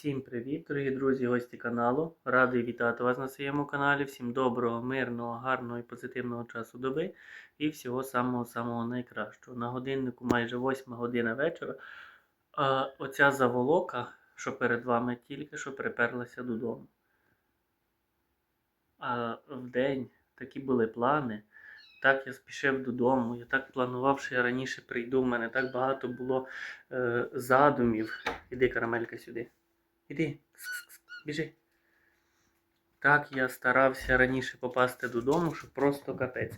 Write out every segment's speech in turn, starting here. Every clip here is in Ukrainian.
Всім привіт, дорогі друзі, гості каналу. Радий вітати вас на своєму каналі. Всім доброго, мирного, гарного і позитивного часу доби і всього самого-самого найкращого. На годиннику майже 8 година вечора. А оця заволока, що перед вами тільки що приперлася додому. А в день такі були плани. Так я спішив додому. Я так планував, що я раніше прийду. У мене так багато було е, задумів. Іди, карамелька, сюди. Іди, біжи. Так я старався раніше попасти додому, що просто капець.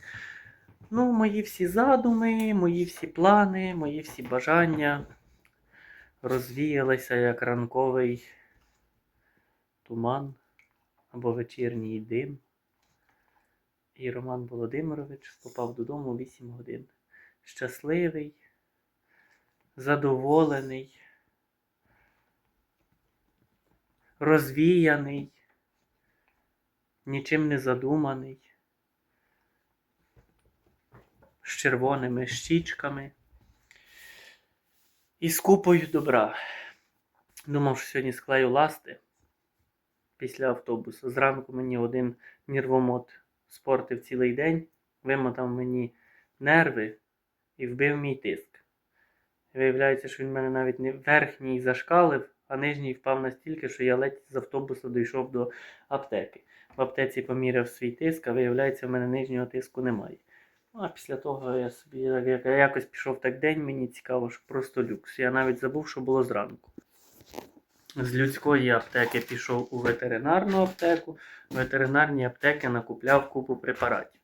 Ну, мої всі задуми, мої всі плани, мої всі бажання розвіялися як ранковий туман або вечірній дим. І Роман Володимирович попав додому 8 годин. Щасливий, задоволений розвіяний, нічим не задуманий, з червоними щічками і з купою добра. Думав, що сьогодні склею ласти після автобусу. Зранку мені один нервомот спортив цілий день, вимотав мені нерви і вбив мій тиск. Виявляється, що він мене навіть не верхній зашкалив, а нижній впав настільки, що я ледь з автобуса дійшов до аптеки. В аптеці поміряв свій тиск, а виявляється, в мене нижнього тиску немає. Ну, а після того я собі якось пішов так день, мені цікаво, що просто люкс. Я навіть забув, що було зранку. З людської аптеки пішов у ветеринарну аптеку. В ветеринарній аптеки накупляв купу препаратів.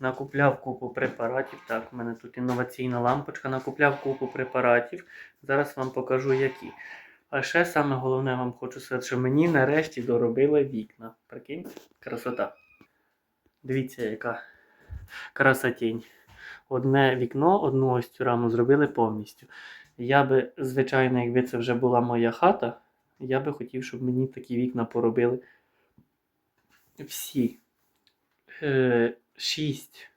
Накупляв купу препаратів. Так, у мене тут інноваційна лампочка. Накупляв купу препаратів. Зараз вам покажу які. А ще саме головне вам хочу сказати, що мені нарешті доробили вікна. Прикинь, красота. Дивіться, яка красотінь. Одне вікно, одну ось цю раму зробили повністю. Я би, звичайно, якби це вже була моя хата, я би хотів, щоб мені такі вікна поробили всі. Е, шість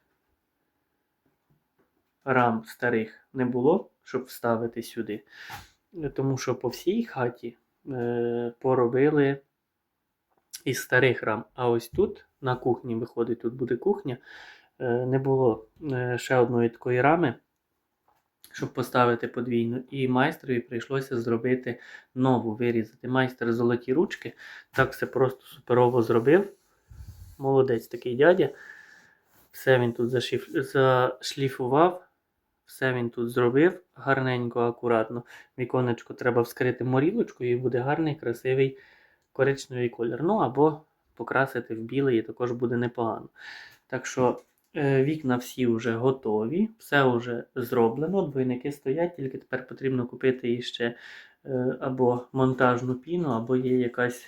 рам старих не було, щоб вставити сюди. Е, Тому що по всій хаті е, поробили із старих рам. А ось тут, на кухні, виходить, тут буде кухня, е, не було е, ще одної такої рами, щоб поставити подвійну. І майстрові прийшлося зробити нову, вирізати. Майстер золоті ручки. Так все просто суперово зробив. Молодець такий дядя. Все він тут зашліфував. Все він тут зробив гарненько, акуратно. Віконечко треба вскрити морілочкою і буде гарний, красивий коричневий колір. Ну або покрасити в білий і також буде непогано. Так що е, вікна всі вже готові, все вже зроблено. Двойники стоять, тільки тепер потрібно купити іще е, або монтажну піну, або є якась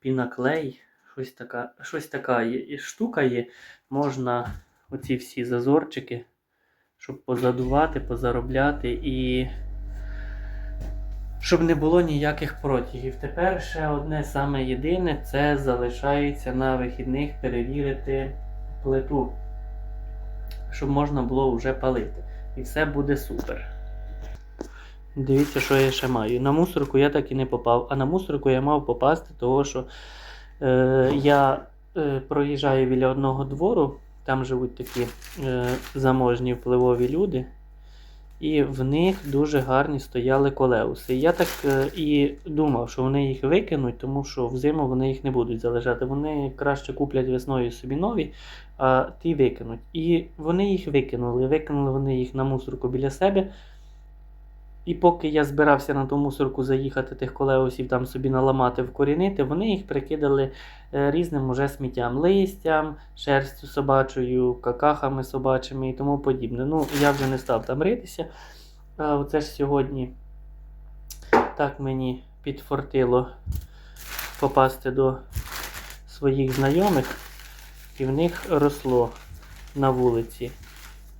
піноклей. Щось така, щось така є, і штука є. Можна оці всі зазорчики, щоб позадувати, позаробляти і щоб не було ніяких протягів. Тепер ще одне саме єдине це залишається на вихідних перевірити плиту, щоб можна було вже палити. І все буде супер. Дивіться, що я ще маю. На мусорку я так і не попав, а на мусорку я мав попасти, тому що е, я е, проїжджаю біля одного двору, там живуть такі е, заможні впливові люди. І в них дуже гарні стояли колеуси. Я так е, і думав, що вони їх викинуть, тому що взиму вони їх не будуть залежати. Вони краще куплять весною собі нові, а ті викинуть. І вони їх викинули. Викинули вони їх на мусорку біля себе. І поки я збирався на ту мусорку заїхати тих колеусів там собі наламати, вкорінити, вони їх прикидали е, різним уже сміттям, листям, шерстю собачою, какахами собачими і тому подібне. Ну, я вже не став там ритися. А оце ж сьогодні так мені підфортило попасти до своїх знайомих, і в них росло на вулиці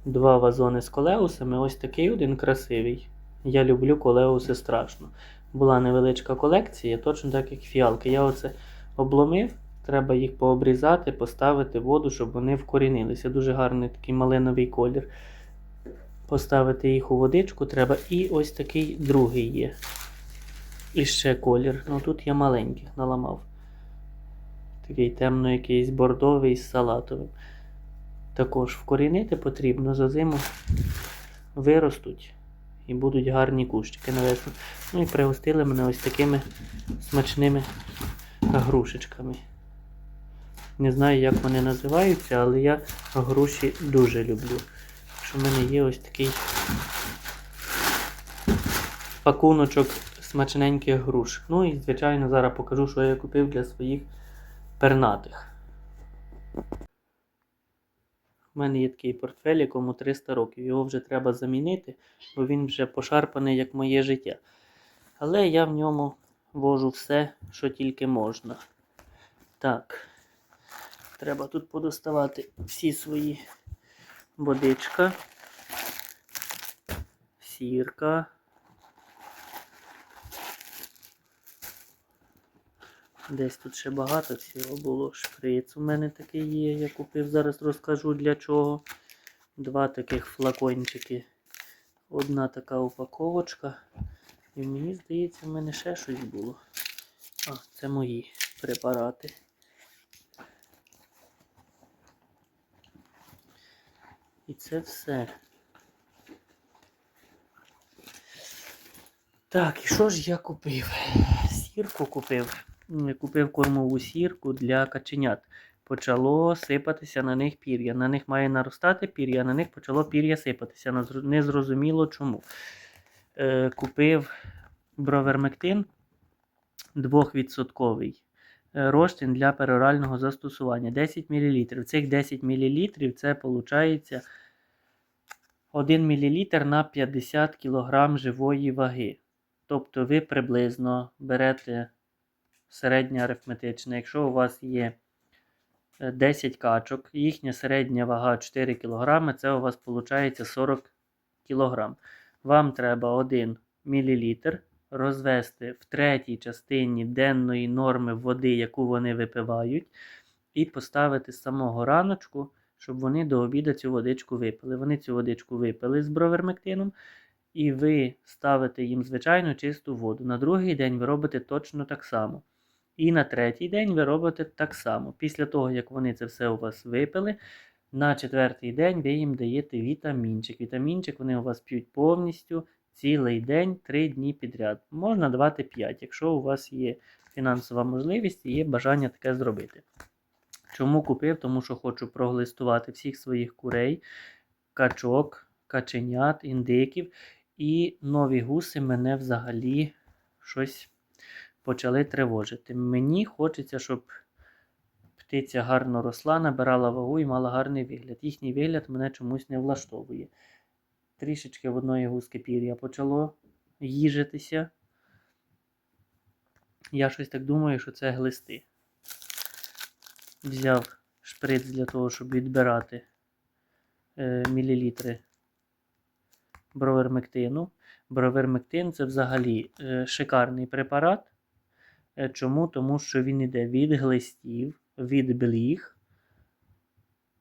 два вазони з колеусами. Ось такий один красивий. Я люблю колеуси страшно. Була невеличка колекція, точно так як фіалки. Я оце обломив, треба їх пообрізати, поставити воду, щоб вони вкорінилися. Дуже гарний такий малиновий колір. Поставити їх у водичку треба. І ось такий другий є. І ще колір. Ну тут я маленьких наламав. Такий темно якийсь бордовий з салатовим. Також вкорінити потрібно за зиму виростуть і будуть гарні кущики на весну. Ну і пригостили мене ось такими смачними грушечками. Не знаю, як вони називаються, але я груші дуже люблю. Що в мене є ось такий пакуночок смачненьких груш. Ну і, звичайно, зараз покажу, що я купив для своїх пернатих. У мене є такий портфель, якому 300 років. Його вже треба замінити, бо він вже пошарпаний, як моє життя. Але я в ньому вожу все, що тільки можна. Так. Треба тут подоставати всі свої водичка, сірка. Десь тут ще багато всього було. Шприц у мене такий є, я купив, зараз розкажу для чого. Два таких флакончики. Одна така упаковочка. І мені здається, в мене ще щось було. А, це мої препарати. І це все. Так, і що ж я купив? Сірку купив. Купив кормову сірку для каченят. Почало сипатися на них пір'я. На них має наростати пір'я, на них почало пір'я сипатися. Незрозуміло чому. Е, купив бровермектин 2% е, розчин для перорального застосування 10 мл. Цих 10 мл це виходить 1 мл на 50 кг живої ваги. Тобто ви приблизно берете середнє арифметичне. Якщо у вас є е, 10 качок, їхня середня вага 4 кг, це у вас виходить 40 кг. Вам треба 1 мл розвести в третій частині денної норми води, яку вони випивають, і поставити з самого раночку, щоб вони до обіду цю водичку випили. Вони цю водичку випили з бровермектином, і ви ставите їм звичайну чисту воду. На другий день ви робите точно так само. І на третій день ви робите так само. Після того, як вони це все у вас випили, на четвертий день ви їм даєте вітамінчик. Вітамінчик вони у вас п'ють повністю цілий день, 3 дні підряд. Можна давати 5, якщо у вас є фінансова можливість і є бажання таке зробити. Чому купив? Тому що хочу проглистувати всіх своїх курей, качок, каченят, індиків. І нові гуси мене взагалі щось почали тривожити. Мені хочеться, щоб птиця гарно росла, набирала вагу і мала гарний вигляд. Їхній вигляд мене чомусь не влаштовує. Трішечки в одної гуски пір'я почало їжитися. Я щось так думаю, що це глисти. Взяв шприц для того, щоб відбирати е, мілілітри бровермектину. Бровермектин це взагалі е, шикарний препарат. Е, Чому? Тому що він йде від глистів, від бліг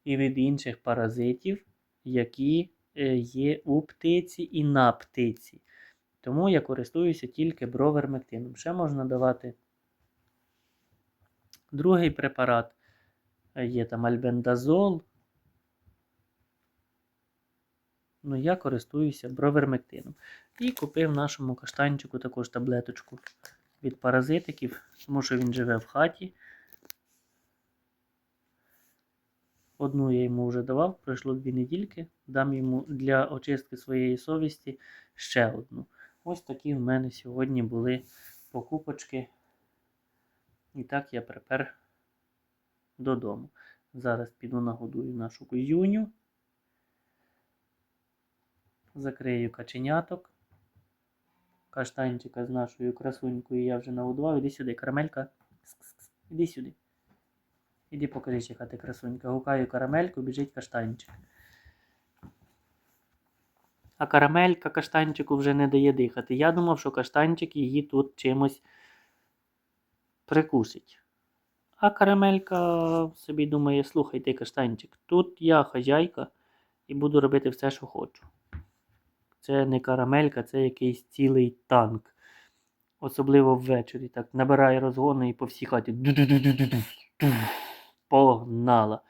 і від інших паразитів, які е, є у птиці і на птиці. Тому я користуюся тільки бровермектином. Ще можна давати другий препарат. Е, Є там альбендазол. Ну, я користуюся бровермектином. І купив нашому каштанчику також таблеточку від паразитиків, тому що він живе в хаті. Одну я йому вже давав, пройшло дві недільки. Дам йому для очистки своєї совісті ще одну. Ось такі в мене сьогодні були покупочки. І так я припер додому. Зараз піду нагодую нашу кузюню. Закрию каченяток. Каштанчика з нашою красунькою я вже нагодував. Іди сюди, карамелька. Іди сюди. Іди покажи, яка ти красунька. Гукаю карамельку, біжить каштанчик. А карамелька каштанчику вже не дає дихати. Я думав, що каштанчик її тут чимось прикусить. А карамелька собі думає, слухай ти каштанчик, тут я хазяйка і буду робити все, що хочу. Це не карамелька, це якийсь цілий танк. Особливо ввечері. Так набирає розгону і по всій хаті. Погнала.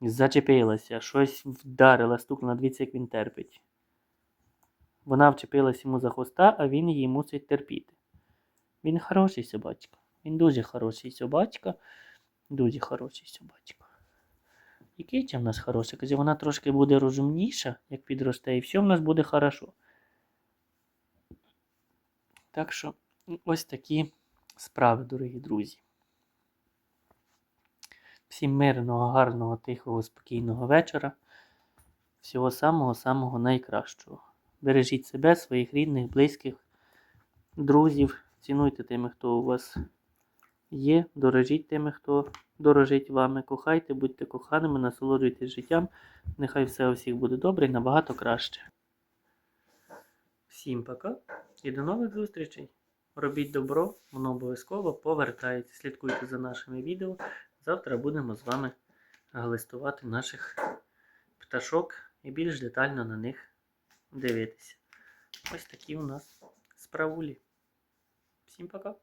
Зачепилася, щось вдарила, стукнула, дивіться, як він терпить. Вона вчепилась йому за хвоста, а він її мусить терпіти. Він хороший собачка. Він дуже хороший собачка. Дуже хороший собачка. І киця в нас хороша. Каже, вона трошки буде розумніша, як підросте, і все в нас буде хорошо. Так що ось такі справи, дорогі друзі. Всім мирного, гарного, тихого, спокійного вечора. Всього самого-самого найкращого. Бережіть себе, своїх рідних, близьких, друзів. Цінуйте тими, хто у вас є. Дорожіть тими, хто дорожить вами. Кохайте, будьте коханими, насолоджуйтесь життям. Нехай все у всіх буде добре і набагато краще. Всім пока і до нових зустрічей. Робіть добро, воно обов'язково повертається. Слідкуйте за нашими відео. Завтра будемо з вами глистувати наших пташок і більш детально на них дивитися. Ось такі у нас справулі. Всім пока!